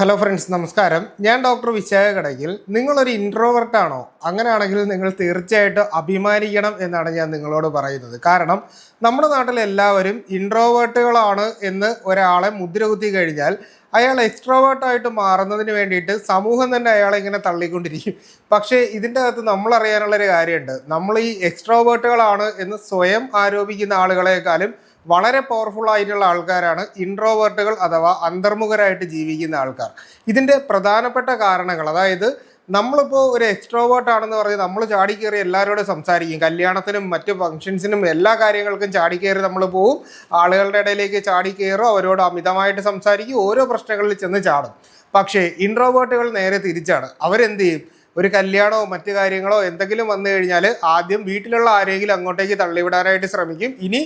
Hello friends നമസ്കാരം. ഞാൻ doctor Vishakha കടകിൽ നിങ്ങളൊരു ഇൻട്രോവേർട്ട് ആണോ? അങ്ങനെയാണെങ്കിൽ നിങ്ങൾ തീർച്ചയായിട്ടും അഭിമാനിക്കണം എന്നാണ് ഞാൻ നിങ്ങളോട് പറയുന്നത്. കാരണം നമ്മുടെ നാട്ടിൽ എല്ലാവരും ഇൻട്രോവേർട്ടുകളാണ് എന്ന് ഒരാളെ മുദ്ര കുത്തി കഴിഞ്ഞാൽ അയാൾ എക്സ്ട്രോവേർട്ടായിട്ട് മാറുന്നതിന് വേണ്ടിയിട്ട് സമൂഹം തന്നെ അയാളെ ഇങ്ങനെ തള്ളിക്കൊണ്ടിരിക്കും. പക്ഷേ ഇതിന്റെ അകത്ത് നമ്മൾ അറിയാനുള്ളൊരു കാര്യമുണ്ട്. നമ്മൾ ഈ എക്സ്ട്രോവേർട്ടുകളാണ് എന്ന് സ്വയം ആരോപിക്കുന്ന ആളുകളെക്കാളും വളരെ പവർഫുൾ ആയിട്ടുള്ള ആൾക്കാരാണ് ഇൻട്രോവേർട്ടുകൾ അഥവാ അന്തർമുഖരായിട്ട് ജീവിക്കുന്ന ആൾക്കാർ. ഇതിന്റെ പ്രധാനപ്പെട്ട കാരണങ്ങൾ അതായത് നമ്മളിപ്പോൾ ഒരു എക്സ്ട്രോവേർട്ട് ആണെന്ന് പറഞ്ഞ് നമ്മൾ ചാടിക്കയറി എല്ലാവരോടും സംസാരിക്കും. കല്യാണത്തിനും മറ്റു ഫംഗ്ഷൻസിനും എല്ലാ കാര്യങ്ങൾക്കും ചാടിക്കയറി നമ്മൾ പോവും. ആളുകളുടെ ഇടയിലേക്ക് ചാടിക്കയറും അവരോട് അമിതമായിട്ട് സംസാരിക്കും ഓരോ പ്രശ്നങ്ങളിൽ ചെന്ന് ചാടും. പക്ഷേ ഇൻട്രോവേർട്ടുകൾ നേരെ തിരിച്ചാണ്. അവരെന്ത് ചെയ്യും? ഒരു കല്യാണമോ മറ്റു കാര്യങ്ങളോ എന്തെങ്കിലും വന്നു കഴിഞ്ഞാൽ ആദ്യം വീട്ടിലുള്ള ആരെങ്കിലും അങ്ങോട്ടേക്ക് തള്ളിവിടാനായിട്ട് ശ്രമിക്കും. ഇനി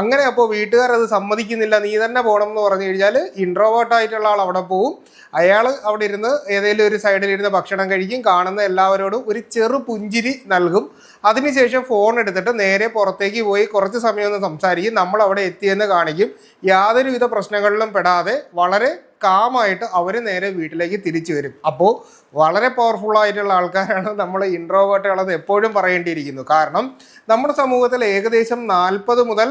അങ്ങനെ അപ്പോൾ വീട്ടുകാർ അത് സമ്മതിക്കുന്നില്ല നീ തന്നെ പോകണം എന്ന് പറഞ്ഞു കഴിഞ്ഞാൽ ഇൻട്രോവേർട്ട് ആയിട്ടുള്ള ആൾ അവിടെ പോവും. അയാൾ അവിടെ ഇരുന്ന് ഏതെങ്കിലും ഒരു സൈഡിൽ ഇരുന്ന് ഭക്ഷണം കഴിക്കും കാണുന്ന എല്ലാവരോടും ഒരു ചെറു പുഞ്ചിരി നൽകും. അതിനുശേഷം ഫോൺ എടുത്തിട്ട് നേരെ പുറത്തേക്ക് പോയി കുറച്ച് സമയം ഒന്ന് സംസാരിക്കും. നമ്മൾ അവിടെ എത്തിയെന്ന് കാണിക്കും. യാതൊരുവിധ പ്രശ്നങ്ങളിലും പെടാതെ വളരെ കാമായിട്ട് അവർ നേരെ വീട്ടിലേക്ക് തിരിച്ചു വരും. അപ്പോൾ വളരെ പവർഫുൾ ആയിട്ടുള്ള ആൾക്കാരാണ് നമ്മൾ ഇൻട്രോവേർട്ടുകളെന്ന് എപ്പോഴും പറയേണ്ടിയിരിക്കുന്നു. കാരണം നമ്മുടെ സമൂഹത്തിൽ ഏകദേശം നാൽപ്പത് മുതൽ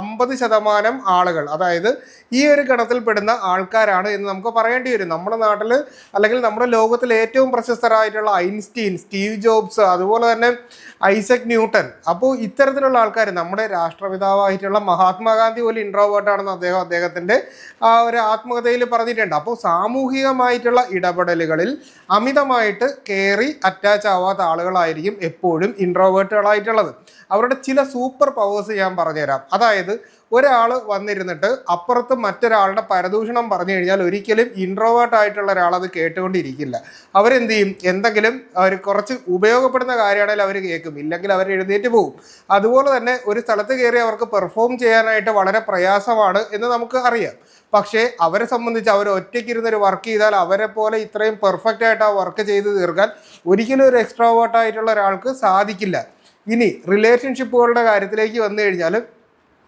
അമ്പത് ശതമാനം ആളുകൾ അതായത് ഈ ഒരു ഗണത്തിൽപ്പെടുന്ന ആൾക്കാരാണ് എന്ന് നമുക്ക് പറയേണ്ടി വരും. നമ്മുടെ നാട്ടിൽ അല്ലെങ്കിൽ നമ്മുടെ ലോകത്തിൽ ഏറ്റവും പ്രശസ്തരായിട്ടുള്ള ഐൻസ്റ്റീൻ സ്റ്റീവ് ജോബ്സ് അതുപോലെ തന്നെ ഐസക് ന്യൂട്ടൺ അപ്പോൾ ഇത്തരത്തിലുള്ള ആൾക്കാർ നമ്മുടെ രാഷ്ട്രപിതാവായിട്ടുള്ള മഹാത്മാഗാന്ധി പോലും ഇൻട്രോവേർട്ടാണെന്ന് അദ്ദേഹം അദ്ദേഹത്തിന്റെ ആ ഒരു ആത്മകഥയിൽ പറഞ്ഞിട്ടുണ്ട്. അപ്പോൾ സാമൂഹികമായിട്ടുള്ള ഇടപെടലുകളിൽ അമിതമായിട്ട് കയറി അറ്റാച്ച് ആവാത്ത ആളുകളായിരിക്കും എപ്പോഴും ഇൻട്രോവേർട്ടുകളായിട്ടുള്ളത് അവരുടെ ചില സൂപ്പർ പവേഴ്സ് ഞാൻ പറഞ്ഞുതരാം. അതായത് ഒരാൾ വന്നിരുന്നിട്ട് അപ്പുറത്ത് മറ്റൊരാളുടെ പരദൂഷണം പറഞ്ഞു കഴിഞ്ഞാൽ ഒരിക്കലും ഇൻട്രോവേർട്ട് ആയിട്ടുള്ള ഒരാൾ അത് കേട്ടുകൊണ്ടിരിക്കില്ല. അവരെന്ത് ചെയ്യും എന്തെങ്കിലും അവർ കുറച്ച് ഉപയോഗപ്പെടുന്ന കാര്യമാണെങ്കിൽ അവർ കേൾക്കും. ഇല്ലെങ്കിൽ അവർ എഴുന്നേറ്റ് പോകും. അതുപോലെ തന്നെ ഒരു സ്ഥലത്ത് കയറി അവർക്ക് പെർഫോം ചെയ്യാനായിട്ട് വളരെ പ്രയാസമാണ് എന്ന് നമുക്ക് അറിയാം. പക്ഷേ അവരെ സംബന്ധിച്ച് അവർ ഒറ്റയ്ക്കിരുന്നൊരു വർക്ക് ചെയ്താൽ അവരെ പോലെ ഇത്രയും പെർഫെക്റ്റ് ആയിട്ട് ആ വർക്ക് ചെയ്ത് തീർക്കാൻ ഒരിക്കലും ഒരു എക്സ്ട്രോവേർട്ട് ആയിട്ടുള്ള ഒരാൾക്ക് സാധിക്കില്ല. ഇനി റിലേഷൻഷിപ്പുകളുടെ കാര്യത്തിലേക്ക് വന്നു കഴിഞ്ഞാൽ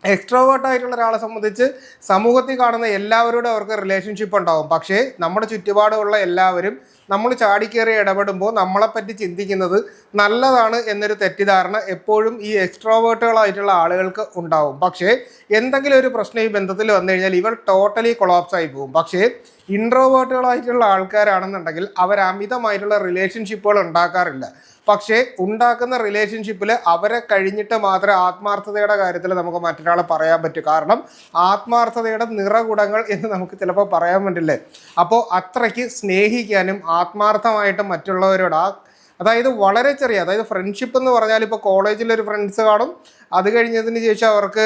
എക്സ്ട്രോവേർട്ട് ആയിട്ടുള്ള ഒരാളെ സംബന്ധിച്ച് സമൂഹത്തിൽ കാണുന്ന എല്ലാവരോടും അവർക്ക് റിലേഷൻഷിപ്പ് ഉണ്ടാവും. പക്ഷേ നമ്മുടെ ചുറ്റുപാടുമുള്ള എല്ലാവരും നമ്മൾ ചാടിക്കേറി ഇടപെടുമ്പോൾ നമ്മളെപ്പറ്റി ചിന്തിക്കുന്നത് നല്ലതാണ് എന്നൊരു തെറ്റിദ്ധാരണ എപ്പോഴും ഈ എക്സ്ട്രോവേർട്ടുകളായിട്ടുള്ള ആളുകൾക്ക് ഉണ്ടാവും. പക്ഷേ എന്തെങ്കിലും ഒരു പ്രശ്നം ഈ ബന്ധത്തിൽ വന്നു കഴിഞ്ഞാൽ ഇവർ ടോട്ടലി കൊളാപ്സ് ആയി പോകും. പക്ഷേ ഇൻട്രോവേർട്ടുകളായിട്ടുള്ള ആൾക്കാരാണെന്നുണ്ടെങ്കിൽ അവർ അമിതമായിട്ടുള്ള റിലേഷൻഷിപ്പുകൾ ഉണ്ടാക്കാറില്ല. പക്ഷേ ഉണ്ടാക്കുന്ന റിലേഷൻഷിപ്പിൽ അവരെ കഴിഞ്ഞിട്ട് മാത്രമേ ആത്മാർത്ഥതയുടെ കാര്യത്തിൽ നമുക്ക് മറ്റൊരാളെ പറയാൻ പറ്റൂ. കാരണം ആത്മാർത്ഥതയുടെ നിറകുടങ്ങൾ എന്ന് നമുക്ക് ചിലപ്പോൾ പറയാൻ പറ്റില്ലേ? അപ്പോൾ അത്രയ്ക്ക് സ്നേഹിക്കാനും ആത്മാർത്ഥമായിട്ട് മറ്റുള്ളവരോട് ആ അതായത് വളരെ ചെറിയ അതായത് ഫ്രണ്ട്ഷിപ്പ് എന്ന് പറഞ്ഞാൽ ഇപ്പോൾ കോളേജിൽ ഒരു ഫ്രണ്ട്സ് കാണും. അത് കഴിഞ്ഞതിന് ശേഷം അവർക്ക്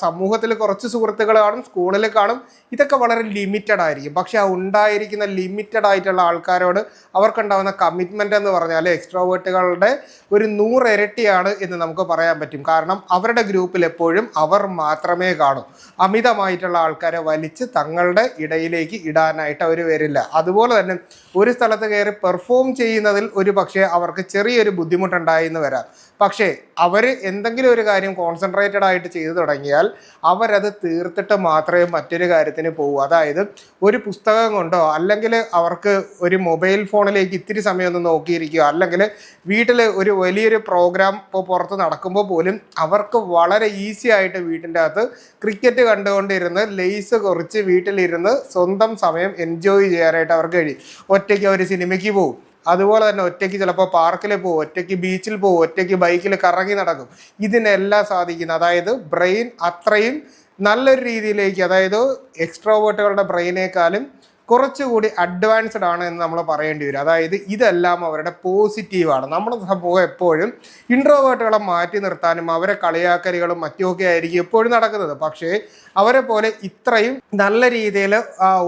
സമൂഹത്തിൽ കുറച്ച് സുഹൃത്തുക്കൾ കാണും സ്കൂളിൽ കാണും. ഇതൊക്കെ വളരെ ലിമിറ്റഡ് ആയിരിക്കും. പക്ഷേ ആ ഉണ്ടായിരിക്കുന്ന ലിമിറ്റഡ് ആയിട്ടുള്ള ആൾക്കാരോട് അവർക്കുണ്ടാകുന്ന കമ്മിറ്റ്മെന്റ് എന്ന് പറഞ്ഞാൽ എക്സ്ട്രോവേർട്ടുകളുടെ ഒരു നൂറിരട്ടിയാണ് എന്ന് നമുക്ക് പറയാൻ പറ്റും. കാരണം അവരുടെ ഗ്രൂപ്പിൽ എപ്പോഴും അവർ മാത്രമേ കാണൂ. അമിതമായിട്ടുള്ള ആൾക്കാരെ വലിച്ച് തങ്ങളുടെ ഇടയിലേക്ക് ഇടാനായിട്ട് അവർ വരില്ല. അതുപോലെ തന്നെ ഒരു സ്ഥലത്ത് കയറി പെർഫോം ചെയ്യുന്നതിൽ ഒരു പക്ഷേ അവർക്ക് ചെറിയൊരു ബുദ്ധിമുട്ടുണ്ടായി എന്ന് വരാം. പക്ഷേ അവർ എന്തെങ്കിലും ഒരു കാര്യം കോൺസെൻട്രേറ്റഡ് ആയിട്ട് ചെയ്തു തുടങ്ങിയാൽ അവരത് തീർത്തിട്ട് മാത്രമേ മറ്റൊരു കാര്യത്തിന് പോകൂ അതായത് ഒരു പുസ്തകം കൊണ്ടോ അല്ലെങ്കിൽ അവർക്ക് ഒരു മൊബൈൽ ഫോണിലേക്ക് ഇത്തിരി സമയം ഒന്ന് നോക്കിയിരിക്കുക. അല്ലെങ്കിൽ വീട്ടിൽ ഒരു വലിയൊരു പ്രോഗ്രാം ഇപ്പോൾ പുറത്ത് നടക്കുമ്പോൾ പോലും അവർക്ക് വളരെ ഈസി ആയിട്ട് വീട്ടിന്റെ അകത്ത് ക്രിക്കറ്റ് കണ്ടുകൊണ്ടിരുന്ന് ലേസ് കുറച്ച് വീട്ടിലിരുന്ന് സ്വന്തം സമയം എൻജോയ് ചെയ്യാനായിട്ട് അവർക്ക് കഴിയും. ഒറ്റയ്ക്ക് അവർ സിനിമയ്ക്ക് പോകും അതുപോലെ തന്നെ ഒറ്റയ്ക്ക് ചിലപ്പോൾ പാർക്കിൽ പോകും ഒറ്റയ്ക്ക് ബീച്ചിൽ പോകും ഒറ്റയ്ക്ക് ബൈക്കിൽ കറങ്ങി നടക്കും. ഇതിനെല്ലാം സാധിക്കുന്നു അതായത് ബ്രെയിൻ അത്രയും നല്ലൊരു രീതിയിലേക്ക് അതായത് എക്സ്ട്രോവേർട്ടുകളുടെ ബ്രെയിനേക്കാളും കുറച്ചുകൂടി അഡ്വാൻസ്ഡ് ആണ് എന്ന് നമ്മൾ പറയേണ്ടി വരും. അതായത് ഇതെല്ലാം അവരുടെ പോസിറ്റീവാണ് നമ്മുടെ സമൂഹം എപ്പോഴും ഇൻട്രോവേർട്ടുകളെ മാറ്റി നിർത്താനും അവരെ കളിയാക്കലുകളും മറ്റുമൊക്കെ ആയിരിക്കും എപ്പോഴും നടക്കുന്നത്. പക്ഷേ അവരെ പോലെ ഇത്രയും നല്ല രീതിയിൽ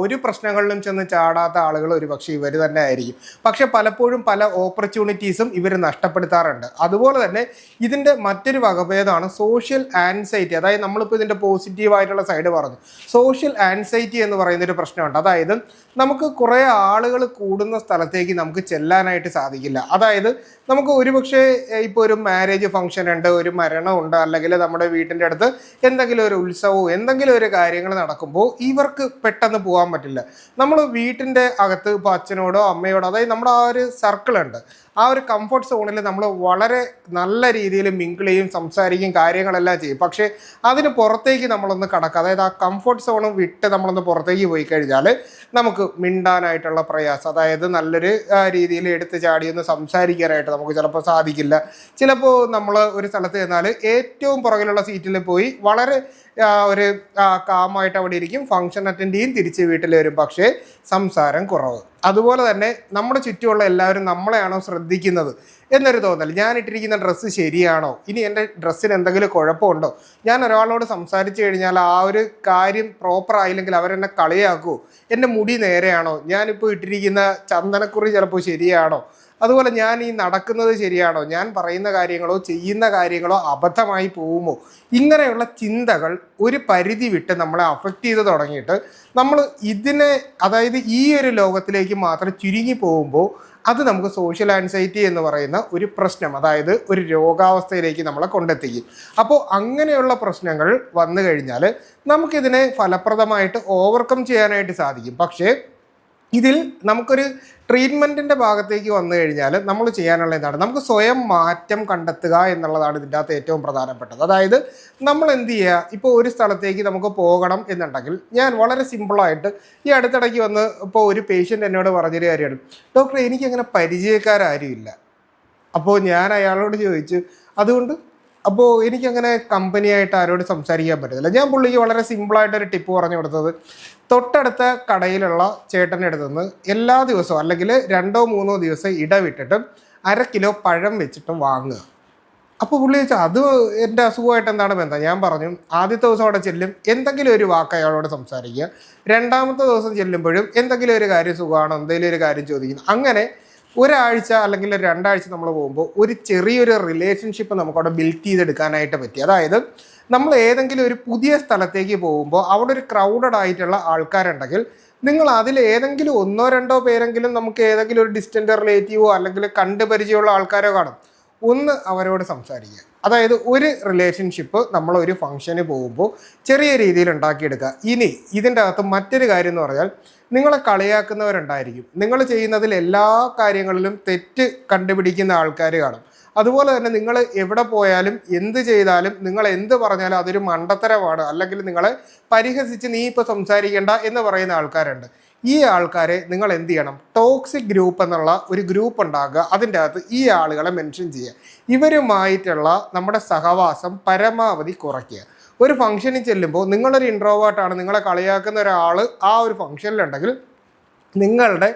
ഒരു പ്രശ്നങ്ങളിലും ചെന്ന് ചാടാത്ത ആളുകൾ ഒരു പക്ഷേ ഇവർ തന്നെ ആയിരിക്കും. പക്ഷെ പലപ്പോഴും പല ഓപ്പർച്യൂണിറ്റീസും ഇവർ നഷ്ടപ്പെടുത്താറുണ്ട്. അതുപോലെ തന്നെ ഇതിന്റെ മറ്റൊരു വകഭേദമാണ് സോഷ്യൽ ആൻസൈറ്റി അതായത് നമ്മളിപ്പോൾ ഇതിന്റെ പോസിറ്റീവായിട്ടുള്ള സൈഡ് പറഞ്ഞു. സോഷ്യൽ ആൻസൈറ്റി എന്ന് പറയുന്നൊരു പ്രശ്നമുണ്ട്. അതായത് നമുക്ക് കുറേ ആളുകൾ കൂടുന്ന സ്ഥലത്തേക്ക് നമുക്ക് ചെല്ലാനായിട്ട് സാധിക്കില്ല. അതായത് നമുക്ക് ഒരുപക്ഷെ ഇപ്പോൾ ഒരു മാരേജ് ഫംഗ്ഷൻ ഉണ്ട് ഒരു മരണമുണ്ട് അല്ലെങ്കിൽ നമ്മുടെ വീട്ടിന്റെ അടുത്ത് എന്തെങ്കിലും ഒരു ഉത്സവവും എന്തെങ്കിലും ഒരു കാര്യങ്ങൾ നടക്കുമ്പോൾ ഇവർക്ക് പെട്ടെന്ന് പോകാൻ പറ്റില്ല. നമ്മൾ വീട്ടിന്റെ അകത്ത് ഇപ്പോൾ അച്ഛനോടോ അമ്മയോടോ അതായത് നമ്മുടെ ആ ഒരു സർക്കിൾ ഉണ്ട്. ആ ഒരു കംഫർട്ട് സോണിൽ നമ്മൾ വളരെ നല്ല രീതിയിൽ മിങ്കിൾ ചെയ്യും സംസാരിക്കും കാര്യങ്ങളെല്ലാം ചെയ്യും. പക്ഷേ അതിന് പുറത്തേക്ക് നമ്മളൊന്ന് കടക്കുക. അതായത് ആ കംഫർട്ട് സോണും വിട്ട് നമ്മളൊന്ന് പുറത്തേക്ക് പോയി കഴിഞ്ഞാൽ നമുക്ക് മിണ്ടാനായിട്ടുള്ള പ്രയാസം. അതായത് നല്ലൊരു രീതിയിൽ എടുത്ത് ചാടിയൊന്ന് സംസാരിക്കാനായിട്ട് നമുക്ക് ചിലപ്പോൾ സാധിക്കില്ല. ചിലപ്പോൾ നമ്മൾ ഒരു സ്ഥലത്ത് ചെന്നാൽ ഏറ്റവും പുറകിലുള്ള സീറ്റിൽ പോയി വളരെ ഒരു കാമായിട്ട് അവിടെ ഇരിക്കും. ഫംഗ്ഷൻ അറ്റൻഡ് ചെയ്യും തിരിച്ച് വീട്ടിൽ വരും. പക്ഷേ സംസാരം കുറവ്. അതുപോലെ തന്നെ നമ്മുടെ ചുറ്റുമുള്ള എല്ലാവരും നമ്മളെയാണോ ശ്രദ്ധിക്കുന്നത് എന്നൊരു തോന്നൽ. ഞാൻ ഇട്ടിരിക്കുന്ന ഡ്രസ്സ് ശരിയാണോ? ഇനി എന്റെ ഡ്രസ്സിന് എന്തെങ്കിലും കുഴപ്പമുണ്ടോ? ഞാൻ ഒരാളോട് സംസാരിച്ചു കഴിഞ്ഞാൽ ആ ഒരു കാര്യം പ്രോപ്പർ ആയില്ലെങ്കിൽ അവരെന്നെ കളിയാക്കുമോ എന്റെ മുടി നേരെയാണോ? ഞാനിപ്പോൾ ഇട്ടിരിക്കുന്ന ചന്ദനക്കുറി ചിലപ്പോൾ ശരിയാണോ? അതുപോലെ ഞാൻ ഈ നടക്കുന്നത് ശരിയാണോ? ഞാൻ പറയുന്ന കാര്യങ്ങളോ ചെയ്യുന്ന കാര്യങ്ങളോ അബദ്ധമായി പോകുമോ? ഇങ്ങനെയുള്ള ചിന്തകൾ ഒരു പരിധി വിട്ട് നമ്മളെ അഫക്റ്റ് ചെയ്ത് തുടങ്ങിയിട്ട് നമ്മൾ ഇതിനെ അതായത് ഈ ഒരു ലോകത്തിലേക്ക് മാത്രം ചുരുങ്ങി പോകുമ്പോൾ അത് നമുക്ക് സോഷ്യൽ ആൻസൈറ്റി എന്ന് പറയുന്ന ഒരു പ്രശ്നം അതായത് ഒരു രോഗാവസ്ഥയിലേക്ക് നമ്മളെ കൊണ്ടെത്തിക്കും. അപ്പോൾ അങ്ങനെയുള്ള പ്രശ്നങ്ങൾ വന്നു കഴിഞ്ഞാൽ നമുക്കിതിനെ ഫലപ്രദമായിട്ട് ഓവർകം ചെയ്യാനായിട്ട് സാധിക്കും. പക്ഷേ ഇതിൽ നമുക്കൊരു ട്രീറ്റ്മെന്റിന്റെ ഭാഗത്തേക്ക് വന്നു കഴിഞ്ഞാൽ നമ്മൾ ചെയ്യാനുള്ള എന്താണ്? നമുക്ക് സ്വയം മാറ്റം കണ്ടെത്തുക എന്നുള്ളതാണ് ഇതിന്റെ അകത്ത് ഏറ്റവും പ്രധാനപ്പെട്ടത്. അതായത് നമ്മൾ എന്ത് ചെയ്യുക? ഇപ്പോൾ ഒരു സ്ഥലത്തേക്ക് നമുക്ക് പോകണം എന്നുണ്ടെങ്കിൽ ഞാൻ വളരെ സിമ്പിളായിട്ട് ഈ അടുത്തിടയ്ക്ക് വന്ന് ഇപ്പോൾ ഒരു പേഷ്യന്റ് എന്നോട് പറഞ്ഞൊരു കാര്യമാണ്. ഡോക്ടർ എനിക്കങ്ങനെ പരിചയക്കാരും ഇല്ല അപ്പോൾ ഞാൻ അയാളോട് ചോദിച്ചു അതുകൊണ്ട് അപ്പോൾ എനിക്കങ്ങനെ കമ്പനിയായിട്ട് ആരോട് സംസാരിക്കാൻ പറ്റത്തില്ല. ഞാൻ പുള്ളിക്ക് വളരെ സിമ്പിളായിട്ടൊരു ടിപ്പ് പറഞ്ഞു കൊടുത്തത്. തൊട്ടടുത്ത കടയിലുള്ള ചേട്ടന്റെ അടുത്ത് നിന്ന് എല്ലാ ദിവസവും അല്ലെങ്കിൽ രണ്ടോ മൂന്നോ ദിവസം ഇടവിട്ടിട്ട് അര കിലോ പഴം വെച്ചിട്ട് വാങ്ങുക. അപ്പോൾ പുള്ളി ചോദിച്ചാൽ അത് എന്റെ അസുഖമായിട്ട് എന്താണ് ബന്ധം? ഞാൻ പറഞ്ഞു ആദ്യത്തെ ദിവസം അവിടെ ചെല്ലും എന്തെങ്കിലും ഒരു വാക്ക് അയാളോട് സംസാരിക്കുക. രണ്ടാമത്തെ ദിവസം ചെല്ലുമ്പോഴും എന്തെങ്കിലും ഒരു കാര്യം സുഖമാണോ? എന്തെങ്കിലും ഒരു കാര്യം ചോദിക്കുന്നു. അങ്ങനെ ഒരാഴ്ച അല്ലെങ്കിൽ രണ്ടാഴ്ച നമ്മൾ പോകുമ്പോൾ ഒരു ചെറിയൊരു റിലേഷൻഷിപ്പ് നമുക്കവിടെ ബിൽഡ് ചെയ്തെടുക്കാനായിട്ട് പറ്റി. അതായത് നമ്മൾ ഏതെങ്കിലും ഒരു പുതിയ സ്ഥലത്തേക്ക് പോകുമ്പോൾ അവിടെ ഒരു ക്രൗഡഡ് ആയിട്ടുള്ള ആൾക്കാരുണ്ടെങ്കിൽ നിങ്ങൾ അതിൽ ഏതെങ്കിലും ഒന്നോ രണ്ടോ പേരെങ്കിലും നമുക്ക് ഏതെങ്കിലും ഒരു ഡിസ്റ്റന്റ് റിലേറ്റീവോ അല്ലെങ്കിൽ കണ്ട് പരിചയമുള്ള ആൾക്കാരോ കാണും. ഒന്ന് അവരോട് സംസാരിക്കുക. അതായത് ഒരു റിലേഷൻഷിപ്പ് നമ്മൾ ഒരു ഫംഗ്ഷന് പോകുമ്പോൾ ചെറിയ രീതിയിൽ ഉണ്ടാക്കിയെടുക്കുക. ഇനി ഇതിന്റെ അകത്ത് മറ്റൊരു കാര്യം എന്ന് പറഞ്ഞാൽ നിങ്ങളെ കളിയാക്കുന്നവരുണ്ടായിരിക്കും. നിങ്ങൾ ചെയ്യുന്നതിൽ എല്ലാ കാര്യങ്ങളിലും തെറ്റ് കണ്ടുപിടിക്കുന്ന ആൾക്കാർ കാണും. അതുപോലെ തന്നെ നിങ്ങൾ എവിടെ പോയാലും എന്ത് ചെയ്താലും നിങ്ങൾ എന്ത് പറഞ്ഞാലും അതൊരു മണ്ടത്തരമാണ്. അല്ലെങ്കിൽ നിങ്ങളെ പരിഹസിച്ച് നീ ഇപ്പോൾ സംസാരിക്കേണ്ട എന്ന് പറയുന്ന ആൾക്കാരുണ്ട്. ഈ ആൾക്കാരെ നിങ്ങൾ എന്ത് ചെയ്യണം? ടോക്സിക് ഗ്രൂപ്പ് എന്നുള്ള ഒരു ഗ്രൂപ്പ് ഉണ്ടാക്കുക. അതിന്റെ അകത്ത് ഈ ആളുകളെ മെൻഷൻ ചെയ്യുക. ഇവരുമായിട്ടുള്ള നമ്മുടെ സഹവാസം പരമാവധി കുറയ്ക്കുക. ഒരു ഫംഗ്ഷനിൽ ചെല്ലുമ്പോൾ നിങ്ങളൊരു ഇൻട്രോവേർട്ടാണ് നിങ്ങളെ കളിയാക്കുന്ന ഒരാൾ ആ ഒരു ഫംഗ്ഷനിലുണ്ടെങ്കിൽ നിങ്ങളുടെ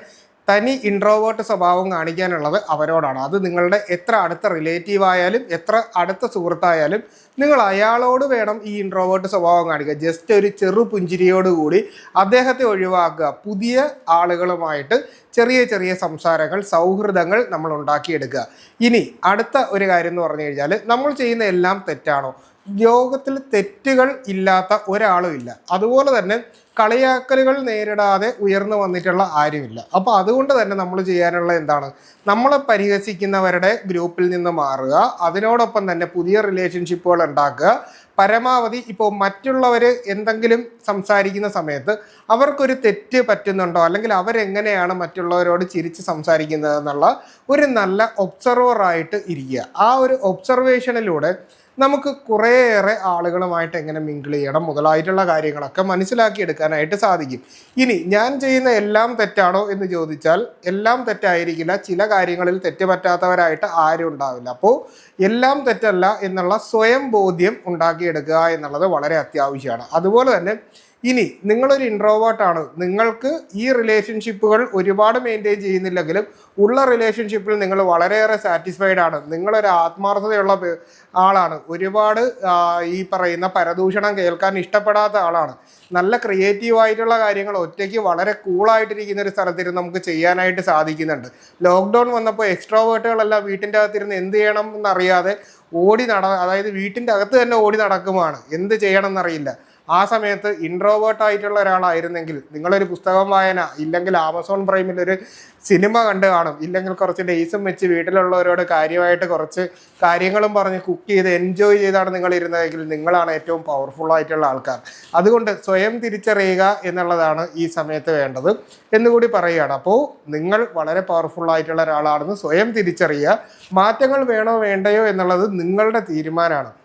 തനി ഇൻട്രോവേർട്ട് സ്വഭാവം കാണിക്കാനുള്ളത് അവരോടാണ്. അത് നിങ്ങളുടെ എത്ര അടുത്ത റിലേറ്റീവ് ആയാലും എത്ര അടുത്ത സുഹൃത്തായാലും നിങ്ങൾ അയാളോട് വേണം ഈ ഇൻട്രോവേർട്ട് സ്വഭാവം കാണിക്കുക ജസ്റ്റ് ഒരു ചെറു പുഞ്ചിരിയോടുകൂടി അദ്ദേഹത്തെ ഒഴിവാക്കുക. പുതിയ ആളുകളുമായിട്ട് ചെറിയ ചെറിയ സംസാരങ്ങൾ സൗഹൃദങ്ങൾ നമ്മൾ ഉണ്ടാക്കിയെടുക്കുക. ഇനി അടുത്ത ഒരു കാര്യം എന്ന് പറഞ്ഞു കഴിഞ്ഞാൽ നമ്മൾ ചെയ്യുന്ന എല്ലാം തെറ്റാണോ? ലോകത്തിൽ തെറ്റുകൾ ഇല്ലാത്ത ഒരാളും ഇല്ല. അതുപോലെ തന്നെ കളിയാക്കലുകൾ നേരിടാതെ ഉയർന്നു വന്നിട്ടുള്ള ആരുമില്ല അപ്പോൾ അതുകൊണ്ട് തന്നെ നമ്മൾ ചെയ്യാനുള്ള എന്താണ്? നമ്മളെ പരിഹസിക്കുന്നവരുടെ ഗ്രൂപ്പിൽ നിന്ന് മാറുക. അതിനോടൊപ്പം തന്നെ പുതിയ റിലേഷൻഷിപ്പുകൾ ഉണ്ടാക്കുക. പരമാവധി ഇപ്പോൾ മറ്റുള്ളവർ എന്തെങ്കിലും സംസാരിക്കുന്ന സമയത്ത് അവർക്കൊരു തെറ്റ് പറ്റുന്നുണ്ടോ? അല്ലെങ്കിൽ അവരെങ്ങനെയാണ് മറ്റുള്ളവരോട് ചിരിച്ച് സംസാരിക്കുന്നത് എന്നുള്ള ഒരു നല്ല ഒബ്സർവറായിട്ട് ഇരിക്കുക. ആ ഒരു ഒബ്സർവേഷനിലൂടെ നമുക്ക് കുറേയേറെ ആളുകളുമായിട്ട് എങ്ങനെ മിങ്കിൾ ചെയ്യണം മുതലായിട്ടുള്ള കാര്യങ്ങളൊക്കെ മനസ്സിലാക്കിയെടുക്കാനായിട്ട് സാധിക്കും. ഇനി ഞാൻ ചെയ്യുന്ന എല്ലാം തെറ്റാണോ എന്ന് ചോദിച്ചാൽ എല്ലാം തെറ്റായിരിക്കില്ല. ചില കാര്യങ്ങളിൽ തെറ്റ് പറ്റാത്തവരായിട്ട് ആരും ഉണ്ടാവില്ല. അപ്പോൾ എല്ലാം തെറ്റല്ല എന്നുള്ള സ്വയം ബോധ്യം ഉണ്ടാക്കിയെടുക്കുക എന്നുള്ളത് വളരെ അത്യാവശ്യമാണ്. അതുപോലെ തന്നെ ഇനി നിങ്ങളൊരു ഇൻട്രോവേർട്ടാണ് നിങ്ങൾക്ക് ഈ റിലേഷൻഷിപ്പുകൾ ഒരുപാട് മെയിന്റെയിൻ ചെയ്യുന്നില്ലെങ്കിലും ഉള്ള റിലേഷൻഷിപ്പിൽ നിങ്ങൾ വളരെയേറെ സാറ്റിസ്ഫൈഡ് ആണ്. നിങ്ങളൊരു ആത്മാർത്ഥതയുള്ള ആളാണ്. ഒരുപാട് ഈ പറയുന്ന പരദൂഷണം കേൾക്കാൻ ഇഷ്ടപ്പെടാത്ത ആളാണ്. നല്ല ക്രിയേറ്റീവ് ആയിട്ടുള്ള കാര്യങ്ങൾ ഒറ്റയ്ക്ക് വളരെ കൂളായിട്ടിരിക്കുന്ന ഒരു സ്ഥലത്തിരുന്ന് നമുക്ക് ചെയ്യാനായിട്ട് സാധിക്കുന്നുണ്ട്. ലോക്ക്ഡൗൺ വന്നപ്പോൾ എക്സ്ട്രോവേർട്ടുകളെല്ലാം വീട്ടിന്റെ അകത്തിരുന്ന് എന്ത് ചെയ്യണം എന്നറിയാതെ ഓടി നട അതായത് വീട്ടിന്റെ അകത്ത് തന്നെ ഓടി നടക്കുമാണ് എന്ത് ചെയ്യണം എന്നറിയില്ല ആ സമയത്ത് ഇൻട്രോവേർട്ട് ആയിട്ടുള്ള ഒരാളായിരുന്നെങ്കിൽ നിങ്ങളൊരു പുസ്തകം വായന ഇല്ലെങ്കിൽ ആമസോൺ പ്രൈമിൽ ഒരു സിനിമ കണ്ട് കാണും. ഇല്ലെങ്കിൽ കുറച്ച് ഡേയ്സും വെച്ച് വീട്ടിലുള്ളവരോട് കാര്യമായിട്ട് കുറച്ച് കാര്യങ്ങളും പറഞ്ഞ് കുക്ക് ചെയ്ത് എൻജോയ് ചെയ്താണ് നിങ്ങൾ ഇരുന്നതെങ്കിൽ നിങ്ങളാണ് ഏറ്റവും പവർഫുൾ ആയിട്ടുള്ള ആൾക്കാർ. അതുകൊണ്ട് സ്വയം തിരിച്ചറിയുക എന്നുള്ളതാണ് ഈ സമയത്ത് വേണ്ടത് എന്നുകൂടി പറയുകയാണ്. അപ്പോൾ നിങ്ങൾ വളരെ പവർഫുൾ ആയിട്ടുള്ള ഒരാളാണെന്ന് സ്വയം തിരിച്ചറിയുക. മാറ്റങ്ങൾ വേണോ വേണ്ടയോ എന്നുള്ളത് നിങ്ങളുടെ തീരുമാനമാണ്.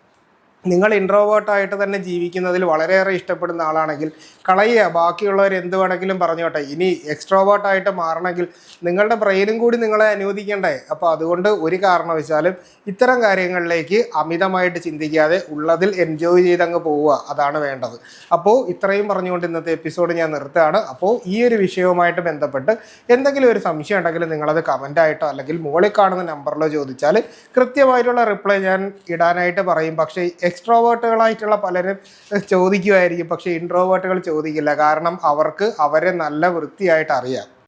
നിങ്ങൾ ഇൻട്രോവേർട്ടായിട്ട് തന്നെ ജീവിക്കുന്നതിൽ വളരെയേറെ ഇഷ്ടപ്പെടുന്ന ആളാണെങ്കിൽ കളയുക. ബാക്കിയുള്ളവർ എന്ത് വേണമെങ്കിലും പറഞ്ഞോട്ടെ ഇനി എക്സ്ട്രോവേർട്ടായിട്ട് മാറണമെങ്കിൽ നിങ്ങളുടെ ബ്രെയിനും കൂടി നിങ്ങളെ അനുവദിക്കണ്ടേ. അപ്പോൾ അതുകൊണ്ട് ഒരു കാരണവശാലും ഇത്തരം കാര്യങ്ങളിലേക്ക് അമിതമായിട്ട് ചിന്തിക്കാതെ ഉള്ളതിൽ എൻജോയ് ചെയ്തങ്ങ് പോവുക. അതാണ് വേണ്ടത്. അപ്പോൾ ഇത്രയും പറഞ്ഞുകൊണ്ട് ഇന്നത്തെ എപ്പിസോഡ് ഞാൻ നിർത്തുകയാണ്. അപ്പോൾ ഈ ഒരു വിഷയവുമായിട്ട് ബന്ധപ്പെട്ട് എന്തെങ്കിലും ഒരു സംശയം ഉണ്ടെങ്കിൽ നിങ്ങളത് കമന്റായിട്ടോ അല്ലെങ്കിൽ മുകളിൽ കാണുന്ന നമ്പറിലോ ചോദിച്ചാൽ കൃത്യമായിട്ടുള്ള റിപ്ലൈ ഞാൻ ഇടാനായിട്ട് പറയും. പക്ഷേ എക്സ്ട്രോവേർട്ടുകളായിട്ടുള്ള പലരും ചോദിക്കുമായിരിക്കും പക്ഷേ ഇൻട്രോവേർട്ടുകൾ ചോദിക്കില്ല. കാരണം അവർക്ക് അവരെ നല്ല വൃത്തിയായിട്ട് അറിയാം.